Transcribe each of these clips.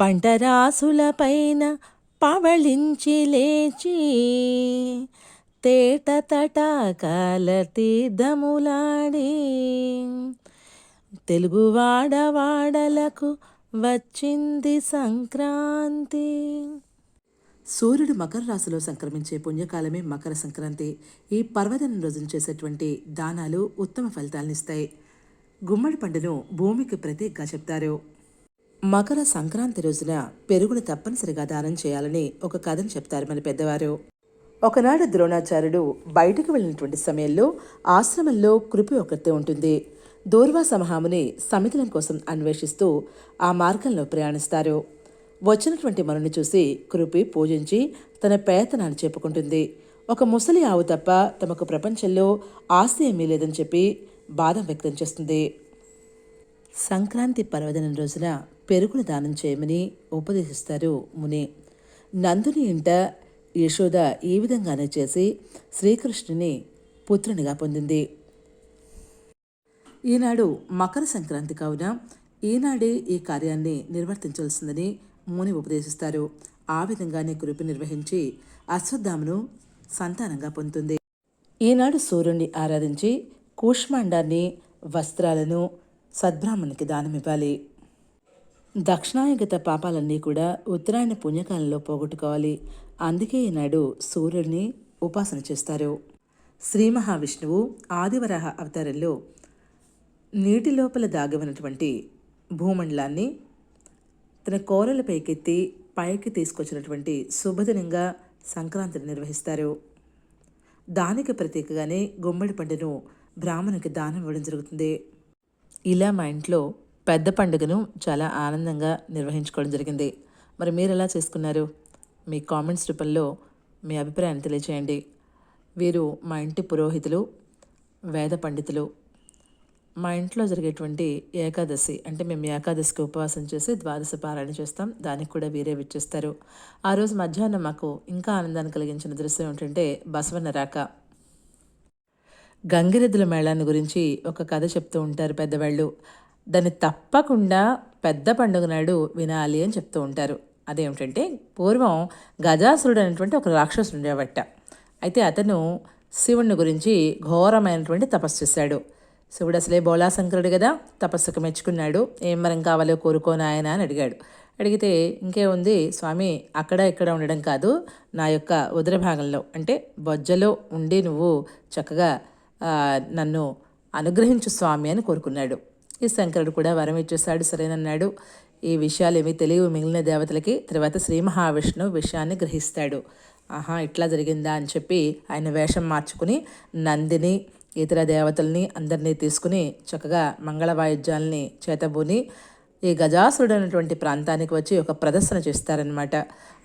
పంటరాసులపైన పవళించి లేచి తేట తటాకాల తీర్థములాడి తెలుగు వాడవాడలకు వచ్చింది సంక్రాంతి. సూర్యుడు మకర రాశిలో సంక్రమించే పుణ్యకాలమే మకర సంక్రాంతి. ఈ పర్వదినం రోజున చేసేటువంటి దానాలు ఉత్తమ ఫలితాలనిస్తాయి. గుమ్మడి పండును భూమికి ప్రతీకగా చెప్తారు. మకర సంక్రాంతి రోజున పెరుగును తప్పనిసరిగా దానం చేయాలని ఒక కథను చెప్తారు మన పెద్దవారు. ఒకనాడు ద్రోణాచార్యుడు బయటకు వెళ్ళినటువంటి సమయంలో ఆశ్రమంలో కృపి ఒకరితే ఉంటుంది. దూర్వాస మహాముని సమితిలం కోసం అన్వేషిస్తూ ఆ మార్గంలో ప్రయాణిస్తారు. వచ్చినటువంటి మనుని చూసి కృపి పూజించి తన పేతనాన్ని చెప్పుకుంటుంది. ఒక ముసలి ఆవు తప్ప తమకు ప్రపంచంలో ఆస్తి ఏమీ లేదని చెప్పి బాధ వ్యక్తం చేస్తుంది. సంక్రాంతి పర్వదినం రోజున పెరుగును దానం చేయమని ఉపదేశిస్తారు ముని. నందుని ఇంట యశోద ఈ విధంగానే చేసి శ్రీకృష్ణుని పుత్రునిగా పొందింది. ఈనాడు మకర సంక్రాంతి కావున ఈనాడే ఈ కార్యాన్ని నిర్వర్తించవలసిందని ముని ఉపదేశిస్తారు. ఆ విధంగానే కృపి నిర్వహించి అశ్వత్థామను సంతానంగా పొందుతుంది. ఈనాడు సూర్యుణ్ణి ఆరాధించి కూష్మాండాన్ని వస్త్రాలను సద్బ్రాహ్మణికి దానమివ్వాలి. దక్షిణాయగత పాపాలన్నీ కూడా ఉత్తరాయణ పుణ్యకాలంలో పోగొట్టుకోవాలి. అందుకే ఈనాడు సూర్యుడిని ఉపాసన చేస్తారు. శ్రీ మహావిష్ణువు ఆదివరాహ అవతారంలో నీటి లోపల దాగి ఉన్నటువంటి భూమండలాన్ని తన కోరల పైకెత్తి పైకి తీసుకొచ్చినటువంటి శుభదినంగా సంక్రాంతిని నిర్వహిస్తారు. దానికి ప్రత్యేకగానే గుమ్మడి పండును బ్రాహ్మణునికి దానం ఇవ్వడం జరుగుతుంది. ఇలా మా ఇంట్లో పెద్ద పండుగను చాలా ఆనందంగా నిర్వహించుకోవడం జరిగింది. మరి మీరు ఎలా చేసుకున్నారు? మీ కామెంట్స్ రూపంలో మీ అభిప్రాయాన్ని తెలియజేయండి వీరు మా ఇంటి పురోహితులు వేద పండితులు. మా ఇంట్లో జరిగేటువంటి ఏకాదశి అంటే మేము ఏకాదశికి ఉపవాసం చేసి ద్వాదశ పారాయణ చేస్తాం. దానికి కూడా వీరే విచ్చేస్తారు. ఆ రోజు మధ్యాహ్నం మాకు ఇంకా ఆనందాన్ని కలిగించిన దృశ్యం ఏంటంటే బసవన్న రాక గంగిరెద్దుల మేళాన్ని గురించి ఒక కథ చెప్తూ ఉంటారు పెద్దవాళ్ళు. దాన్ని తప్పకుండా పెద్ద పండుగ నాడు వినాలి అని చెప్తూ ఉంటారు. అదేమిటంటే పూర్వం గజాసురుడు అనేటువంటి ఒక రాక్షసుడు ఉండేవట. అయితే అతను శివుణ్ణి గురించి ఘోరమైనటువంటి తపస్సు చేశాడు. శివుడు అసలే బోళాశంకరుడు కదా తపస్సుకు మెచ్చుకున్నాడు. ఏం మరం కావాలో కోరుకోనాయన అని అడిగాడు. అడిగితే ఇంకేముంది? స్వామి అక్కడ ఇక్కడ ఉండడం కాదు నా యొక్క ఉదర భాగంలో. అంటే బొజ్జలో ఉండి నువ్వు చక్కగా నన్ను అనుగ్రహించు స్వామి అని కోరుకున్నాడు. ఈ శంకరుడు కూడా వరం ఇచ్చేశాడు. సరేనన్నాడు ఈ విషయాలు ఏమీ తెలియవు. మిగిలిన దేవతలకి తర్వాత శ్రీ మహావిష్ణువు విషయాన్ని గ్రహిస్తాడు. ఆహా ఇట్లా జరిగిందా అని చెప్పి ఆయన వేషం మార్చుకుని నందిని ఇతర దేవతల్ని అందరినీ తీసుకుని చక్కగా మంగళ వాయిద్యాలని చేతబూని ఈ గజాసురుడు అనేటువంటి ప్రాంతానికి వచ్చి ఒక ప్రదర్శన చేస్తారనమాట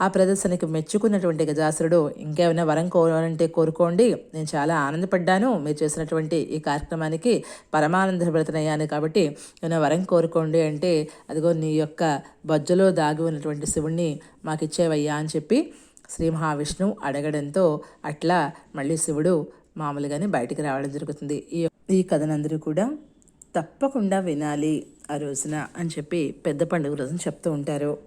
ఆ ప్రదర్శనకి మెచ్చుకున్నటువంటి గజాసురుడు ఇంకేమైనా వరం కోరాలంటే కోరుకోండి. నేను చాలా ఆనందపడ్డాను. మీరు చేసినటువంటి ఈ కార్యక్రమానికి పరమానందభరితనయ్యాను కాబట్టి ఏమైనా వరం కోరుకోండి అంటే అదిగో నీ యొక్క బొజ్జలో దాగి ఉన్నటువంటి శివుణ్ణి మాకు ఇచ్చేవయ్యా అని చెప్పి శ్రీ మహావిష్ణువు అడగడంతో అట్లా మళ్ళీ శివుడు మామూలుగానే బయటికి రావడం జరుగుతుంది. ఈ ఈ కథనందరూ కూడా తప్పకుండా వినాలి ఆ రోజున అని చెప్పి పెద్ద పండుగ రోజున చెప్తూ ఉంటారు.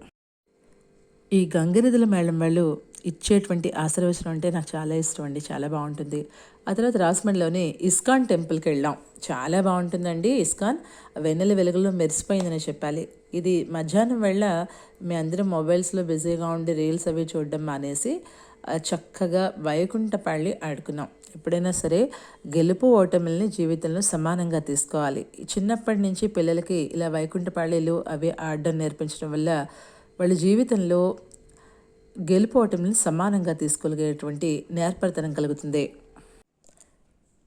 ఈ గంగిరెద్దుల మేళం వాళ్ళు ఇచ్చేటువంటి ఆశీర్వచనం అంటే నాకు చాలా ఇష్టం అండి చాలా బాగుంటుంది. ఆ తర్వాత రాజమండ్రిలోని ఇస్కాన్ టెంపుల్కి వెళ్ళాం. చాలా బాగుంటుందండి ఇస్కాన్. వెన్నెల వెలుగులో మెరిసిపోయిందని చెప్పాలి. ఇది మధ్యాహ్నం వేళ మీ అందరం మొబైల్స్లో బిజీగా ఉండి రీల్స్ అవి చూడడం మానేసి చక్కగా వైకుంఠపల్లి ఆడుకున్నాం. ఎప్పుడైనా సరే గెలుపు ఓటమిల్ని జీవితంలో సమానంగా తీసుకోవాలి. చిన్నప్పటి నుంచి పిల్లలకి ఇలా వైకుంఠపల్లిలు అవి ఆడడం నేర్పించడం వల్ల వాళ్ళ జీవితంలో గెలుపు ఓటమిని సమానంగా తీసుకోగలిగేటువంటి నేర్పరితనం కలుగుతుంది.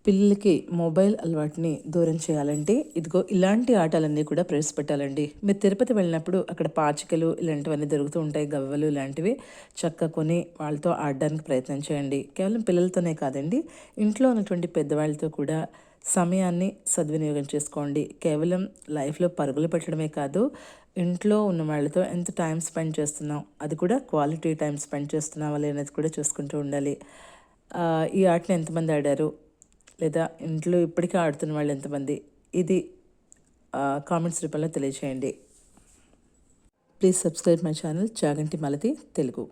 పిల్లలకి మొబైల్ అలవాటుని దూరం చేయాలంటే ఇదిగో ఇలాంటి ఆటలన్నీ కూడా ప్రవేశపెట్టాలండి. మీరు తిరుపతి వెళ్ళినప్పుడు అక్కడ పాచికలు ఇలాంటివన్నీ దొరుకుతూ ఉంటాయి గవ్వలు ఇలాంటివి చక్క కొని వాళ్ళతో ఆడడానికి ప్రయత్నం చేయండి. కేవలం పిల్లలతోనే కాదండి ఇంట్లో ఉన్నటువంటి పెద్దవాళ్ళతో కూడా సమయాన్ని సద్వినియోగం చేసుకోండి. కేవలం లైఫ్లో పరుగులు పెట్టడమే కాదు ఇంట్లో ఉన్న వాళ్ళతో ఎంత టైం స్పెండ్ చేస్తున్నాం అది కూడా క్వాలిటీ టైం స్పెండ్ చేస్తున్నావా లేనది కూడా చూసుకుంటూ ఉండాలి. ఈ ఆటను ఎంతమంది ఆడారు? లేదా ఇంట్లో ఇప్పటికే ఆడుతున్న వాళ్ళు ఎంతమంది? ఇది కామెంట్స్ రూపంలో తెలియజేయండి please subscribe my channel Chaganti Malathi Telugu